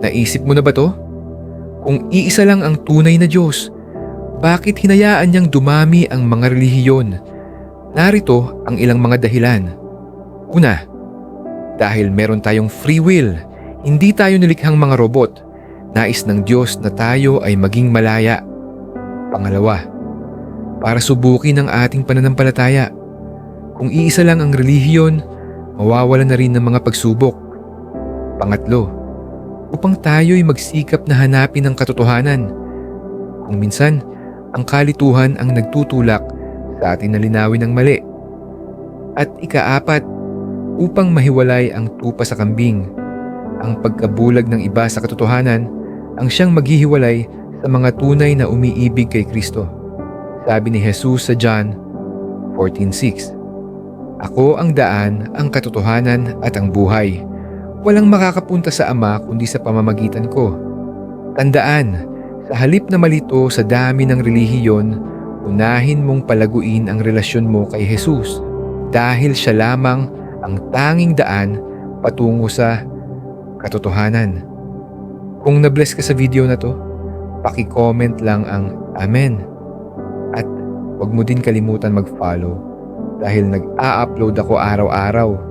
Naisip mo na ba to? Kung iisa lang ang tunay na Diyos, bakit hinayaan niyang dumami ang mga relihiyon? Narito ang ilang mga dahilan. Una, dahil meron tayong free will, hindi tayo nilikhang mga robot. Nais ng Diyos na tayo ay maging malaya. Pangalawa, para subukin ang ating pananampalataya. Kung iisa lang ang relihiyon, mawawala na rin ng mga pagsubok. Pangatlo, upang tayo'y magsikap na hanapin ang katotohanan. Kung minsan, ang kalituhan ang nagtutulak sa atin na linawin ang mali. At ikaapat, upang mahiwalay ang tupa sa kambing. Ang pagkabulag ng iba sa katotohanan ang siyang maghihiwalay sa mga tunay na umiibig kay Kristo. Sabi ni Jesus sa John 14.6 Ako ang daan, ang katotohanan at ang buhay. Walang makakapunta sa Ama kundi sa pamamagitan ko. Tandaan, sa halip na malito sa dami ng relihiyon, unahin mong palaguin ang relasyon mo kay Jesus dahil siya lamang ang tanging daan patungo sa katotohanan. Kung na-bless ka sa video na to, paki-comment lang ang Amen. At huwag mo din kalimutan mag-follow dahil nag-a-upload ako araw-araw